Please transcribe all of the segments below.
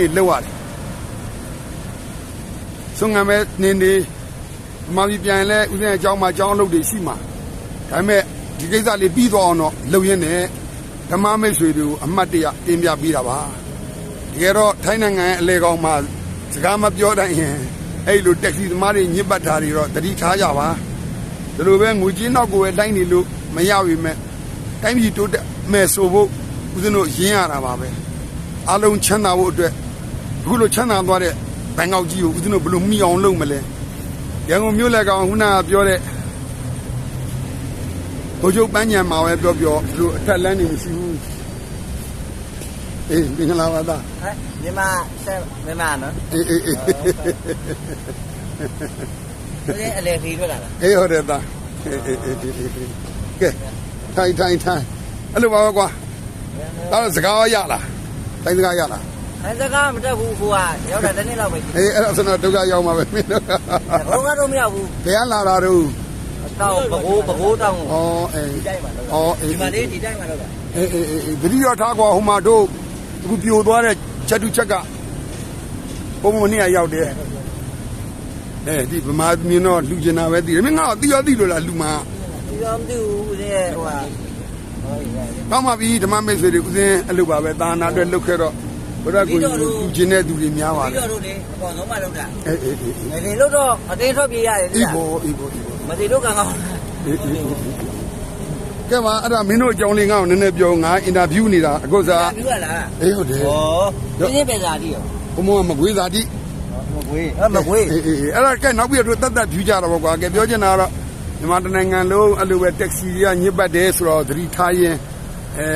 တွေလုပ်ရတယ်ဆုံးငံမဲ့နေနေဒီမှာပြီးပြန်လဲဥစဉ်အကြောင်းမှာအကြောင်းအလုပ်တွေရှိမှာဒါပေမဲ့ဒီကိစ္စလေးပြီးသွားအောင်တော့လုပ်ရင်းနဲ့ဓမ္မမိတ်ဆွေတွေကိုအမှတ်တရတင်ပြပေးတာပါတကယ်တော့ထိုင်းနိုင်ငံရဲ့အလေကောင်မှာစကားမပြောတိုင်းရင်အဲ့လိုတက်ဆီသမားတွေညစ်ပတ်တာတွေတော့တတိထားကြပါဒီလိုပဲငွေချင်းနောက်ကိုပဲတိုင်းနေလို့မရပြီမဲ့တိုင်းပြည်တိုးတက်မဲ့ဆိုဖို့ဦးဇင်းတို့ရင်းရတာပါပဲအလုံးချမ်းသာဖို့အတွက် အခုလိုချမ်းသာသွားတဲ့ဘန်ကောက်ကြီးကိုဦးဇင်းတို့ဘယ်လိုမှီအောင်လုပ်မလဲရန်ကုန်မြို့လက်ကောင်ခုနကပြောတဲ့ဘိုးချုပ်ပန်းညံမှာပဲပြောပြောဒီလိုအထက်လန်းနေမရှိဘူးအေးမင်္ဂလာပါသားဟမ်မြန်မာဆက်မြန်မာနော်အေးအေးအေးဒီအလေခီထွက်လာတာအေးဟုတ်တယ်သားအေးအေးအေးအေးအေးကဲထိုင်ထိုင်ထိုင်အဲ့လိုပါပဲကွာဒါတော့စကားရလားတိုင်းစကားရလား အဲစကားမတက်ဘူးကိုကရောက်တာတစ်နေ့လောက်ပဲရှိအေးအဲ့ဒါဆိုတော့ဒုက္ခရောက်မှာပဲမင်းတို့ဘုံကတော့မရဘူးဘယ်ကလာတာတို့တောင်းဘကိုးဘကိုးတောင်းဩအေးဒီတိုင်းမှာတော့ဩအေးဒီမှာလေးဒီတိုင်းမှာတော့အေးအေးအေးအေးဂတိရထားကွာဟိုမှာတို့အခုပြိုသွားတဲ့ချက်တူချက်ကဘုံမနေ့ကရောက်တယ်အဲဒီဗမာမြင်တော့လူကျင်တာပဲသိတယ်မင်းငါသိရသိလို့လားလူမှာဒီတော့မသိဘူးဦးလေးဟိုကကောင်းပါပြီဓမ္မမိတ်ဆွေတွေဥစဉ်အဲ့လိုပါပဲသာနာအတွက်လုပ်ခဲ့တော့ ဘုရားကိုလူကျင်တဲ့သူတွေများပါပြီးလေတော့တို့လေအပေါ်ဆုံးမလုပ်တာအေးအေးအေးငယ်လေးလို့တော့အတင်းထွက်ပြေးရတယ်အေးဘောအေးဘောအေးဘောမသိလို့ကံကောင်းအေးအေးအေးကဲပါအဲ့ဒါမင်းတို့အကြောင်းလေးငါ့ကိုနည်းနည်းပြောငါအင်တာဗျူးနေတာအခုစားပြီးရလားအေးဟုတ်တယ်ဩဒီနေ့ပဲစားကြည့်ရောဘုံမောကမကွေးသာတိမကွေးအမကွေးအေးအေးအေးအဲ့ဒါကဲနောက်ပြီးတော့တတ်တတ်ဖြူကြတာပေါ့ကွာကဲပြောချင်တာကတော့မြန်မာတိုင်းနိုင်ငံလုံးအဲ့လိုပဲတက္ကစီတွေကညစ်ပတ်တယ်ဆိုတော့သတိထားရင်အဲ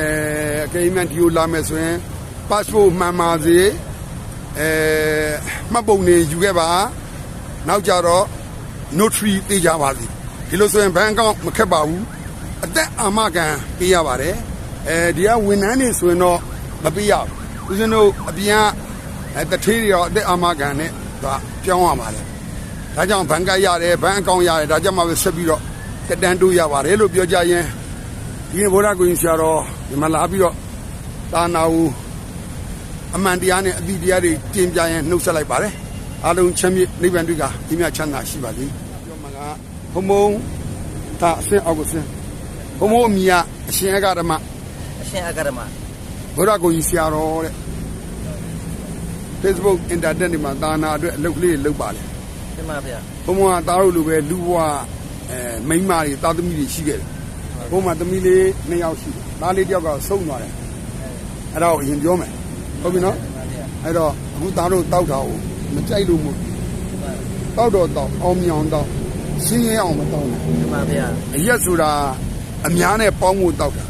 အကိမန်ဒီကိုလာမယ်ဆိုရင် passport မှန်ပါစေအဲမှတ်ပုံနေယူခဲ့ပါနောက်ကြတော့ notary သိကြပါစီဒီလိုဆိုရင်ဘဏ်အကောင့်မခက်ပါဘူးအသက်အာမခံပေးရပါတယ်အဲဒီကဝန်ထမ်းတွေဆိုရင်တော့မပေးရဘူးဦးဇင်းတို့အပြင်ကအဲတထေးတွေတော့အသက်အာမခံနဲ့သူကပြောင်းရပါတယ်ဒါကြောင့်ဘဏ်ကရတယ်ဘဏ်အကောင့်ရတယ်ဒါကြောင့်မှပဲဆက်ပြီးတော့တက်တန်းတိုးရပါတယ်လို့ပြောကြရင်ဒီနေ့ဗုဒ္ဓကိုရင်ဆရာတော်ဒီမှာလာပြီးတော့သာနာဦး အမှန်တရားနဲ့အတိတရားတွေတင်ပြရင်နှုတ်ဆက်လိုက်ပါတယ်အားလုံးချမ်းမြေ့နိဗ္ဗာန်တွေ့ကဒီမြတ်ချမ်းသာရှိပါစေပြောမှာကဘုံဘုံဒါအစင်အောက်ကစင်ဘုံဘုံအမိယအရှင်အဂရမအရှင်အကရမဘုရားကိုကြီးဆရာတော်တဲ့ Facebook Internet တွေမှာသာနာအတွက်အလုပ်ကလေးတွေလုပ်ပါလေဒီမှာဗျာဘုံဘုံကသားတို့လိုပဲလူဘဝအဲမိန်းမတွေသားသမီးတွေရှိခဲ့တယ်ဘုံမှာသမီးလေးနှစ်ယောက်ရှိတယ်သားလေးတစ်ယောက်ကဆုံးသွားတယ်အဲ့ဒါကိုအရင်ပြောမယ် ဟုတ်ပြီနော်အဲ့တော့အခုသားတို့တောက်တာကိုမကြိုက်လို့မို့တောက်တော့တောက်အောင်မြောင်တောက်စင်းရဲအောင်မတောက်ဘူးဒီမှာဗျာအရက်ဆိုတာအများနဲ့ပေါင်းဖို့တောက်တာ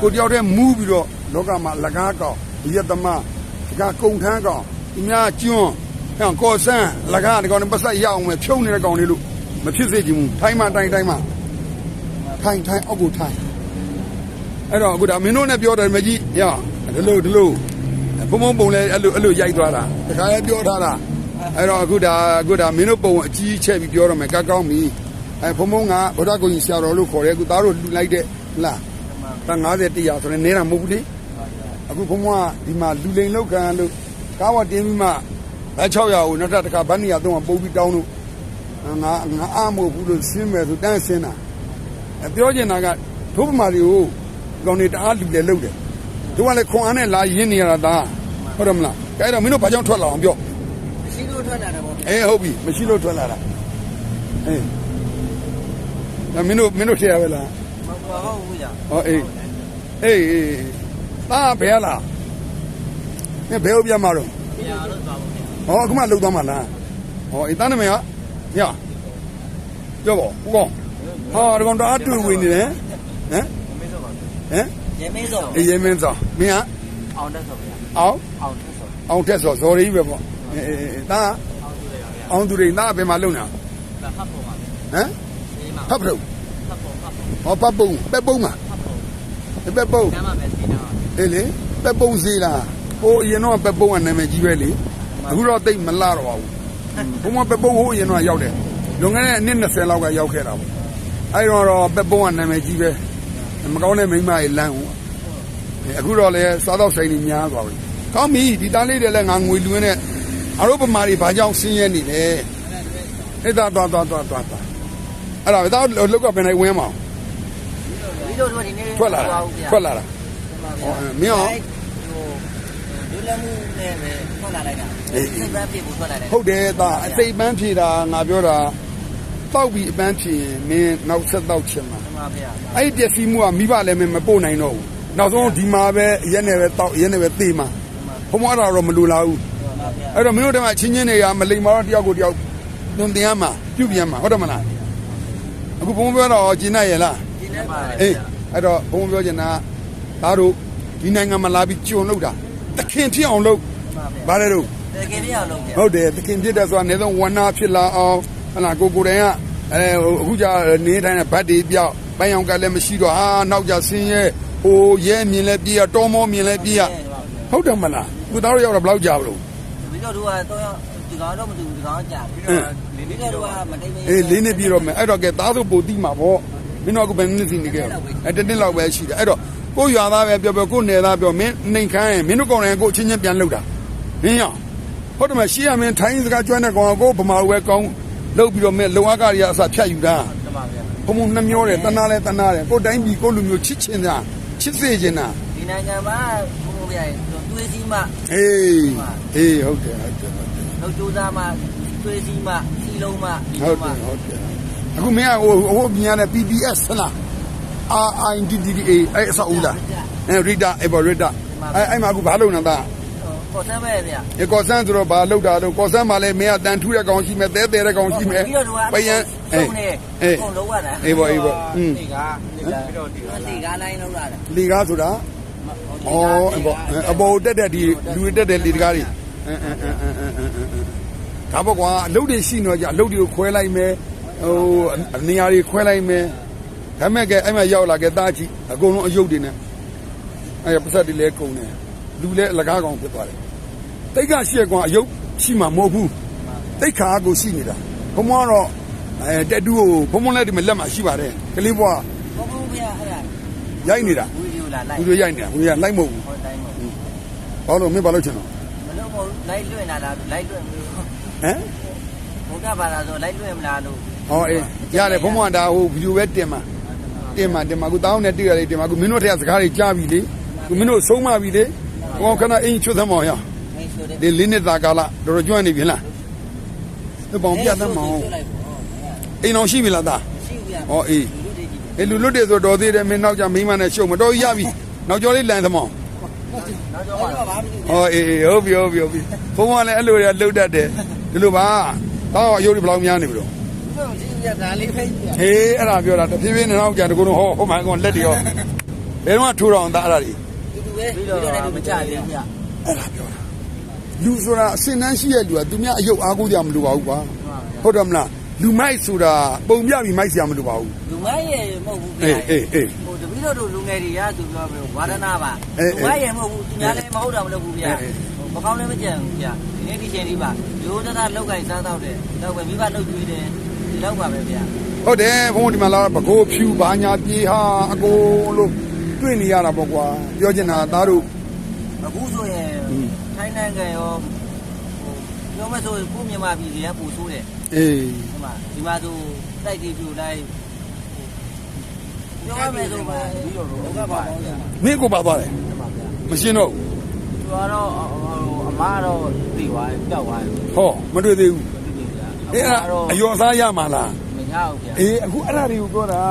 ကိုတယောက်တည်းမူးပြီးတော့လောကမှာလကားကောင်အရက်သမားဒီကကုံထမ်းကောင်ဒီများကျွန်းဟောကောဆန်းလကားဒီကောင်နဲ့ပတ်ဆက်ရအောင်ပဲဖြုံနေတဲ့ကောင်လေးလို့မဖြစ်စေချင်ဘူးထိုင်းမှတိုင်းတိုင်းမှထိုင်းထိုင်းအောက်ကိုထိုင်းအဲ့တော့အခုဒါမင်းတို့နဲ့ပြောတယ်မကြီးရဒီလိုဒီလို ဘုံဘုံပုံလဲအဲ့လိုအဲ့လိုရိုက်သွားတာတခါလဲပြောထားတာအဲ့တော့အခုဒါအခုဒါမင်းတို့ပုံအကြီးချက်ပြီးပြောတော့မယ်ကကောင်းပြီအဲဘုံဘုံကဗုဒ္ဓဂုံကြီးဆရာတော်လို့ခေါ်တယ်အခုသားတို့လှူလိုက်တဲ့လားတာ90တရားဆိုရင်နေတာမဟုတ်ဘူးလေအခုဘုံဘုံကဒီမှာလူလိန်လောက်ခံလို့ကားဝတင်းပြီးမှဘတ်600ကိုနောက်ထပ်တစ်ခါဗန်းနီယာသုံးကပုံပြီးတောင်းလို့ငါငါအားမဟုတ်ဘူးလို့ဆင်းမယ်ဆိုတန်းဆင်းတာအဲပြောချင်တာကထိုးပမာတွေကိုကောင်နေတအားလူလေလောက်တယ် တို့ကလည်းခွန်အားနဲ့လာရင်းနေရတာဒါဟုတ်တယ်မလားကဲတော့မင်းတို့ဘာကြောင့်ထွက်လာအောင်ပြောရှိလို့ထွက်လာတာပေါ့အေးဟုတ်ပြီမရှိလို့ထွက်လာတာအေးဒါမင်းတို့မင်းတို့ထည့်ရပဲလားမဟုတ်ဘူးကြာဟောအေးအေးအေးဒါဘယ်လားမင်းဘယ်ဟုတ်ပြမှာတော့ပြာလို့သွားဖို့ဟောအခုမှလှုပ်သွားမှာလားဟောအေးတန်းနမရညပြောပါဦးကောဟာဒီကောင်တအားတွေ့ဝင်နေတယ်ဟမ်ဟမ် ရေမင်းစောအေးရေမင်းစောမင်းကအောင်တက်စောဗျာအောင်အောင်တက်စောအောင်ထက်စောဇော်ရီပဲပေါ့အေးအေးဒါအောင်သူတွေဗျာအောင်သူတွေနားဘယ်မှာလုံနေတာဒါဖတ်ဖို့ပါဟမ်ဒီမှာဖတ်ဖလို့ဖတ်ဖို့ဖတ်ဖို့ဟောပတ်ပုံပက်ပုံမှာဖတ်ဖို့ပက်ပုံကျမ်းမှာပဲစီနာအေးလေပက်ပုံစီလားဟိုအရင်တော့ပက်ပုံကနာမည်ကြီးပဲလေအခုတော့တိတ်မလာတော့ပါဘူးဘုံမပက်ပုံဟိုအရင်တော့ရောက်တယ်လွန်ခဲ့တဲ့အနှစ်20လောက်ကရောက်ခဲ့တာပေါ့အဲဒီတော့တော့ပက်ပုံကနာမည်ကြီးပဲ မကောင်းတဲ့မိန်းမကြီးလမ်းဟိုအခုတော့လေစားတော့ဆိုင်ကြီးများသွားပြီကောင်းပြီဒီသားလေးတွေလည်းငါငွေလူရင်းနဲ့အရုပ်ပမာတွေဘာကြောင့်ဆင်းရဲနေလဲအဲ့ဒါသွားသွားသွားသွားသွားအဲ့ဒါတော့လောက်ကပြန်လိုက်ဝင်းမအောင်ဒီလိုတို့ဒီနေ့ထွက်လာတာထွက်လာတာဟောမင်းအောင်ဟိုလူလမှုနဲ့ပဲထွက်လာလိုက်တာအေးစိတ်ပန်းပြေကိုထွက်လာတယ်ဟုတ်တယ်သားအစိတ်ပန်းဖြေတာငါပြောတာတောက်ပြီးအပန်းဖြေရင်မင်းနောက်ဆက်တောက်ချင်မှာမှန် ပါဗျာအဲ့ဒီပျက်စီးမှုကမိဘလည်းမပို့နိုင်တော့ဘူးနောက်ဆုံးဒီမှာပဲရက်နဲ့ပဲတောက်ရက်နဲ့ပဲသေမှာဘုံမအဲ့ဒါတော့မလိုလားဘူးမှန်ပါဗျာအဲ့တော့မင်းတို့တည်းမှာချင်းချင်းတွေကမလိမ္မာတော့တယောက်ကိုတယောက်ညွန်တင်ရမှာပြုတ်ပြန်မှာဟုတ်တယ်မလားအခုဘုံပြောတော့ကျင်းနိုင်ရလားဒီနေ့ပါအေးအဲ့တော့ဘုံပြောချင်တာသားတို့ဒီနိုင်ငံမှာလာပြီးကျွန်လုပ်တာတခင်ဖြစ်အောင်လုပ်မှန်ပါဗျာဗါလဲတို့တကယ်ပြောင်းလို့ဗျာဟုတ်တယ်တခင်ဖြစ်တဲ့ဆိုတာအနည်းဆုံးဝန္နာဖြစ်လာအောင်ဟလာကိုကိုယ်တိုင်ကအဲအခုကြနေတိုင်းနဲ့ဗတ်တွေပြောက် ပိုင်းအောင်ကလည်းမရှိတော့ဟာနောက်ကြဆင်းရဲဟိုရဲမြင်လဲပြေးရတောမောမြင်လဲပြေးရဟုတ်တယ်မလားသူသားတို့ရောက်တော့ဘယ်လောက်ကြာဘလို့ပြီးတော့တို့ကတော့ဒီကောင်တော့မတူဒီကောင်ကြာပြီးတော့ဒီနေ့တော့မတိတ်မအေးလေးနှစ်ပြည့်တော့မယ်အဲ့တော့ကဲသားတို့ပိုတိမှာပေါ့မင်းတို့ကဘယ်နှစ်စီနေကြအဲ့တစ်နှစ်လောက်ပဲရှိတယ်အဲ့တော့ကိုရွာသားပဲပြောပြောကိုနယ်သားပြောမင်းနှိမ်ခမ်းရင်မင်းတို့ကောင်လည်းကိုချင်းချင်းပြန်လှုပ်တာမင်းရောဟုတ်တယ်မရှေ့ရမင်းထိုင်းစကားကျွမ်းတဲ့ကောင်ကကိုဗမာဝဲကောင်းလှုပ်ပြီးတော့မင်းလုံအကားတွေကအစဖြတ်ယူတာတမဗျာ ဘုံဘုံနှမျောတယ်တနာလဲတနာတယ်ကိုတိုင်းပြည်ကိုလူမျိုးချစ်ချင်တာချစ်စေချင်တာဒီနိုင်ငံမှာဘုံဘုံဗျာတွေးစီမှအေးအေးဟုတ်တယ်ဟုတ်တယ်ဟုတ်တယ်လောက်ကြိုးစားမှတွေးစီမှစီလုံးမှဒီဟုတ်တမှယ်ဟုတ်တယ်အခုမင်းကဟိုဟိုမြင်ရတဲ့ PPS ဟလား RIDDA အဲ့အဆောက်အဦလားအဲရစ်တာအဲ့ပေါ်ရစ်တာအဲ့အဲ့မှာအခုဘာလုပ်နေတာ ပေါ်ဆန်းပဲဗျာရေကော်ဆန်းဆိုတော့ဘာလုပ်တာတော့ကော်ဆန်းမှာလည်းမင်းကတန်ထူးတဲ့ကောင်ရှိမယ်သဲသဲတဲ့ကောင်ရှိမယ်ပြီးတော့တို့ကပယံအေးအေးအေးအေးကုန်လုံးရတာအေးပေါ့အေးပေါ့อืมဒီကဒီကပြီးတော့ဒီကဒီကလိုင်းလုံးလာတယ်လီကားဆိုတာဩအဲ့ပေါ့အပေါ်တက်တဲ့ဒီလူတွေတက်တဲ့လီတကားတွေအဲအဲအဲအဲအဲဒါပေါ့ကွာအလုပ်တွေရှိနေကြအလုပ်တွေကိုခွဲလိုက်မယ်ဟိုနေရာတွေခွဲလိုက်မယ်ဒါမဲ့ကဲအဲ့မှာရောက်လာခဲ့သားကြည့်အကုန်လုံးအယုတ်တွေနဲ့အဲ့ပတ်သက်တွေလည်းကုန်တယ် လူလည်းအလကားကောင်ဖြစ်သွားတယ်တိတ်ကရှိရကွာအယုတ်ရှိမှာမဟုတ်ဘူးတိတ်ခါကိုရှိနေတာဘုံမောတော့အဲတက်တူကိုဘုံမလက်ဒီမှာလက်မှာရှိပါတယ်ကလေးဘွားဘုံဘုံဗျာအဲ့ဒါရိုက်နေတာဝီဒီယိုလာလိုက်သူတို့ရိုက်နေတာဘူးကလိုက်မဟုတ်ဘူးဟောတိုင်းမဟုတ်ဘာလို့မင်းဘာလို့ချင်တော့မလို့မဟုတ်လိုက်လွင့်လာတာလိုက်လွင့်မျိုးဟမ်ဘုံကပါလာဆိုလိုက်လွင့်မလားလို့ဟောအေးရတယ်ဘုံဘွားဒါဟိုဗီဒီယိုပဲတင်မှာတင်မှာတင်မှာခုတောင်းနဲ့တွေ့ရတယ်တင်မှာခုမင်းတို့ထက်စကားတွေကြားပြီလေခုမင်းတို့ဆုံးမပြီလေ ဟောခဏအင်းချွတ်သမောင်ရအဲဆိုတဲ့ဒီလေးနှစ်သာကာလတော်တော်ကျွမ်းနေပြီလားဒီပေါင်ပြတ်သမောင်လိုက်ပေါ့အိမ်အောင်ရှိပြီလားသားရှိဗျာဟောအေးလူတွေကြည့်အေးလူလွတ်တယ်ဆိုတော်သေးတယ်မင်းနောက်ကြမိမနဲ့ရှုံမတော်ရပြီနောက်ကျော်လေးလန်သမောင်နောက်တော့ဘာမှမသိဟောအေးဟုတ်ပြီဟုတ်ပြီဟုတ်ပြီဘုံဘွားလည်းအဲ့လိုတွေလှုပ်တတ်တယ်ဒီလိုပါတော့အယုတ်တွေဘယ်လောက်များနေပြီတော့ဘူးကြည့်ရတာလေးဖိတ်ပြဟေးအဲ့ဒါပြောတာတဖြည်းဖြည်းနဲ့တော့ကြာတကူတော့ဟောဟိုမှာကောင်လက်တွေရောဘယ်တော့မှထိုးတော့အောင်သားအဲ့ဒါတွေတူတူ ပဲပြီးတော့လည်းမကြသေးဗျာအဲ့ဒါပြောတာလူဆိုတာအစင်တန်းရှိရဲ့လူကသူများအယုတ်အားကိုးကြမလိုပါဘူးကွာဟုတ်တယ်မလားလူမိုက်ဆိုတာပုံပြပြီးမိုက်စရာမလိုပါဘူးလူမရဲ့မဟုတ်ဘူးအေးအေးအေးဟိုတပည့်တော်တို့လူငယ်တွေရသူပြောပြီးဝါဒနာပါအေးအေးလူမရဲ့မဟုတ်ဘူးသူများလည်းမဟုတ်တာမလုပ်ဘူးဗျာအေးအေးမကောင်းလည်းမကြံဘူးဗျာဒီနေ့ဒီချိန်လေးပါရိုးသားသားလောက်ကင်စားတော့တယ်တော့ပဲမိဘလုပ်ကြည့်တယ်ဒီလောက်ပါပဲဗျာဟုတ်တယ်ဘုန်းဒီမှာလာပကိုးဖြူဘာညာပြေးဟာအကုန်လို့ တွေ့နေရတာပေါ့ကွာပြောချင်တာသားတို့အခုဆိုရင်ထိုင်းနိုင်ငံရောဟိုပြောမဆိုကိုမြန်မာပြည်တွေကပူဆိုးတယ်အေးဒီမှာဒီမှာဆိုတိုက်ကြည့်ပြူလိုက်ပြောရမယ်ဆိုပါပြီးတော့လောကပါပေါင်းတယ်မင်းကိုပါသွားတယ်မှာဗျာမရှင်းတော့သူကတော့အမားတော့တည်သွားပြောက်သွားတယ်ဟောမတွေ့သေးဘူးတူတူဗျာအေးအဲ့ဒါအယောစားရမှာလားမရဘူးဗျာအေးအခုအဲ့ဒါတွေကိုပြောတာ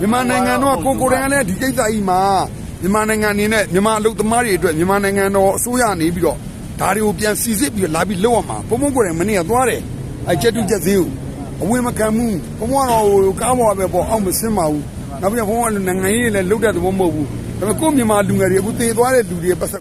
မြန်မာနိုင်ငံတော့ကိုကိုယ်တိုင်ကလည်းဒီကိစ္စကြီးမှာမြန်မာနိုင်ငံအနေနဲ့မြန်မာအလုပ်သမားတွေအတွက်မြန်မာနိုင်ငံတော်အစိုးရနေပြီးတော့ဒါတွေကိုပြန်စီစစ်ပြီးတော့လာပြီးလုပ်ရမှာပုံပုံကိုယ်တိုင်မနေ့ကသွားတယ်အဲ့ချက်တူချက်သေးကိုအဝင်မခံဘူးပုံပုံကတော့ဟိုကားပေါ်ပဲပေါ့အောက်မစင်းပါဘူးနောက်ပြီးတော့ဘုံကလည်းနိုင်ငံရေးလည်းလုတ်တဲ့သဘောမဟုတ်ဘူးဒါပေမဲ့ကိုယ့်မြန်မာလူငယ်တွေအခုတည်သွားတဲ့လူတွေပတ်သက်